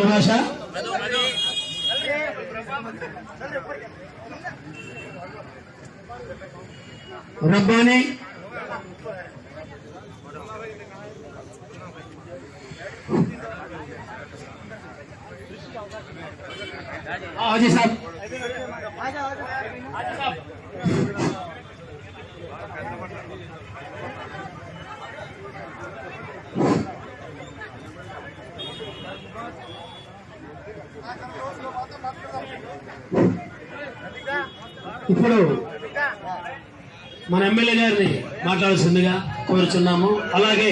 భాష रब्बानी हाजी साहब ఇప్పుడు మన ఎమ్మెల్యే గారిని మాట్లాడాల్సిందిగా కోరుచున్నాము. అలాగే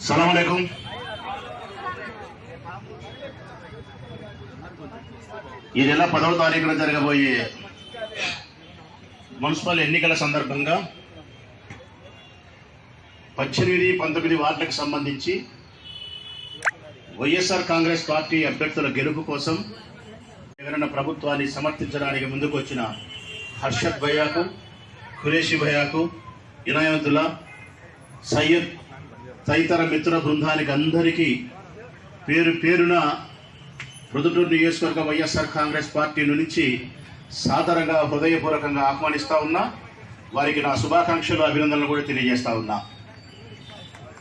సలాం అలైకుం ఈ నెల పదవ తారీఖున జరగబోయే మున్సిపల్ ఎన్నికల సందర్భంగా పద్దెనిమిది పంతొమ్మిది వార్డులకు సంబంధించి వైఎస్ఆర్ కాంగ్రెస్ పార్టీ అభ్యర్థుల గెలుపు కోసం జగనన్న ప్రభుత్వాన్ని సమర్థించడానికి ముందుకు వచ్చిన హర్షద్ భయ్యాకు ఖురేషి భయ్యాకు ఇనాయతుల్లా సయ్యద్ తదితర మిత్ర బృందానికి అందరికీ పేరు పేరున ప్రొద్దుటూరు నియోజకవర్గ వైఎస్ఆర్ కాంగ్రెస్ పార్టీ నుంచి సాదరంగా హృదయపూర్వకంగా ఆహ్వానిస్తా ఉన్నా వారికి నా శుభాకాంక్షలు అభినందనలు కూడా తెలియజేస్తా ఉన్నా.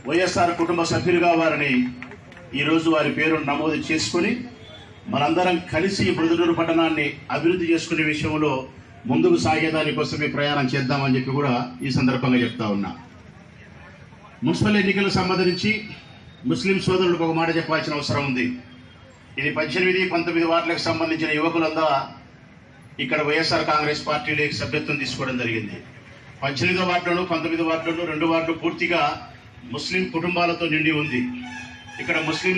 వైఎస్ఆర్ కుటుంబ సభ్యులుగా వారిని ఈరోజు వారి పేరు నమోదు చేసుకుని మనందరం కలిసి మృదుటూరు పట్టణాన్ని అభివృద్ధి చేసుకునే విషయంలో ముందుకు సాగేదానికోసమే ప్రయాణం చేద్దామని చెప్పి కూడా ఈ సందర్భంగా చెప్తా ఉన్నా. మున్సిపల్ ఎన్నికలకు సంబంధించి ముస్లిం సోదరులకు ఒక మాట చెప్పాల్సిన అవసరం ఉంది. ఇది పద్దెనిమిది పంతొమ్మిది వార్డులకు సంబంధించిన యువకులంతా ఇక్కడ వైఎస్ఆర్ కాంగ్రెస్ పార్టీలోకి సభ్యత్వం తీసుకోవడం జరిగింది. పద్దెనిమిదో వార్డులను పంతొమ్మిది వార్డులను రెండు వార్డులు పూర్తిగా ముస్లిం కుటుంబాలతో నిండి ఉంది. ఇక్కడ ముస్లిం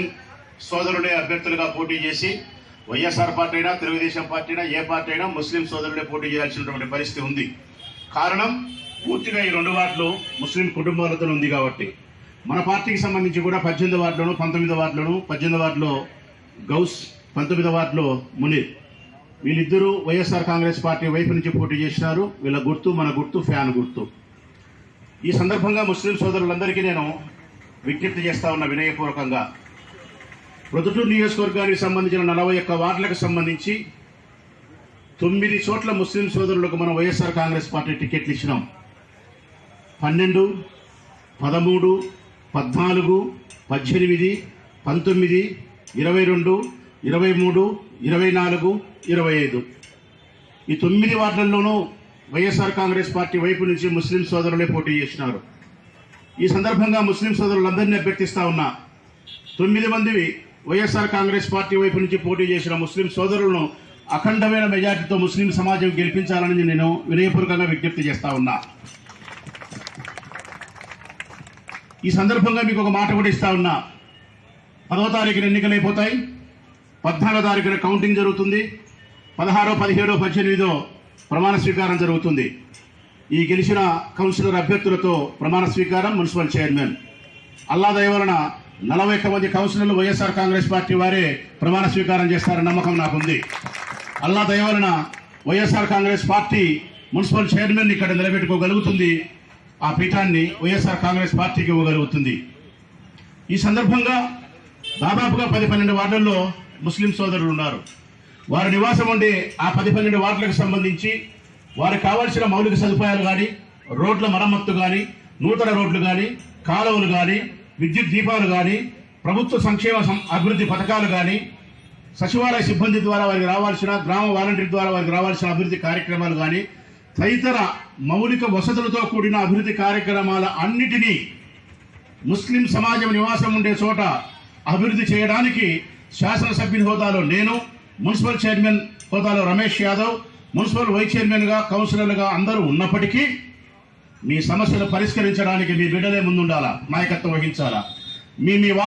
సోదరుడే అభ్యర్థులుగా పోటీ చేసి వైఎస్ఆర్ పార్టీ అయినా తెలుగుదేశం పార్టీ అయినా ఏ పార్టీ అయినా ముస్లిం సోదరులే పోటీ చేయాల్సినటువంటి పరిస్థితి ఉంది. కారణం పూర్తిగా ఈ రెండు వార్డులు ముస్లిం కుటుంబాలతో ఉంది కాబట్టి. మన పార్టీకి సంబంధించి కూడా పద్దెనిమిది వార్డులను పంతొమ్మిది వార్డులను పద్దెనిమిది వార్డులో గౌస్ పంతొమ్మిది వార్డులో మునీర్. వీళ్ళిద్దరూ వైఎస్ఆర్ కాంగ్రెస్ పార్టీ వైపు నుంచి పోటీ చేసినారు. వీళ్ళ గుర్తు మన గుర్తు ఫ్యాన్ గుర్తు. ఈ సందర్భంగా ముస్లిం సోదరులందరికీ నేను విజ్ఞప్తి చేస్తా ఉన్న వినయపూర్వకంగా. ప్రొద్దుటూరు నియోజకవర్గానికి సంబంధించిన నలభై ఒక్క వార్డులకు సంబంధించి తొమ్మిది చోట్ల ముస్లిం సోదరులకు మనం వైఎస్ఆర్ కాంగ్రెస్ పార్టీ టికెట్లు ఇచ్చినాం. పన్నెండు పదమూడు పద్నాలుగు పద్దెనిమిది పంతొమ్మిది ఇరవై రెండు ఇరవై మూడు ఇరవై నాలుగు ఇరవై ఐదు ఈ తొమ్మిది వార్డుల్లోనూ వైఎస్ఆర్ కాంగ్రెస్ పార్టీ వైపు నుంచి ముస్లిం సోదరులే పోటీ చేసినారు. ఈ సందర్భంగా ముస్లిం సోదరులందరినీ అభ్యర్థిస్తా ఉన్నా తొమ్మిది మంది వైఎస్ఆర్ కాంగ్రెస్ పార్టీ వైపు నుంచి పోటీ చేసిన ముస్లిం సోదరులను అఖండమైన మెజార్టీతో ముస్లిం సమాజం గెలిపించాలని నేను వినయపూర్వకంగా విజ్ఞప్తి చేస్తా ఉన్నా. ఈ సందర్భంగా మీకు ఒక మాట కూడా ఇస్తా ఉన్నా. పదవ తారీఖున ఎన్నికలు అయిపోతాయి. పద్నాలుగో తారీఖున కౌంటింగ్ జరుగుతుంది. పదహారో పదిహేడో పద్దెనిమిదో ప్రమాణ స్వీకారం జరుగుతుంది. ఈ గెలిచిన కౌన్సిలర్ అభ్యర్థులతో ప్రమాణ స్వీకారం మున్సిపల్ చైర్మన్. అల్లా దయవలన నలభై మంది కౌన్సిలర్లు వైఎస్ఆర్ కాంగ్రెస్ పార్టీ వారే ప్రమాణ స్వీకారం చేస్తారన్న నమ్మకం నాకుంది. Allah దయవలన YSR Congress party municipal chairman ఇక్కడ నిలబెట్టుకోగలుగుతుంది. ఆ పీఠాన్ని వైఎస్ఆర్ కాంగ్రెస్ పార్టీకి ఇవ్వగలుగుతుంది. ఈ సందర్భంగా దాదాపుగా పది పన్నెండు వార్డుల్లో ముస్లిం సోదరులు ఉన్నారు. వారి నివాసం ఉండే ఆ పది పన్నెండు వార్డులకు సంబంధించి వారికి కావాల్సిన మౌలిక సదుపాయాలు కానీ రోడ్ల మరమ్మత్తు కానీ నూతన రోడ్లు కానీ కాలువలు కానీ విద్యుత్ దీపాలు కానీ ప్రభుత్వ సంక్షేమ సం- అభివృద్ధి పథకాలు కానీ సచివాలయ సిబ్బంది ద్వారా వారికి రావాల్సిన గ్రామ వాలంటీర్ ద్వారా వారికి రావాల్సిన అభివృద్ధి కార్యక్రమాలు కానీ తదితర మౌలిక వసతులతో కూడిన అభివృద్ధి కార్యక్రమాల అన్నిటినీ ముస్లిం సమాజం నివాసం ఉండే చోట అభివృద్ధి చేయడానికి శాసనసభ్యుని హోదాలో నేను మున్సిపల్ చైర్మన్ హోదాలో రమేష్ యాదవ్ మున్సిపల్ వైస్ చైర్మన్గా కౌన్సిలర్గా అందరూ ఉన్నప్పటికీ మీ సమస్యలు పరిష్కరించడానికి మీ బిడ్డలే ముందుండాలా? నాయకత్వం వహించాలా? మీ మీ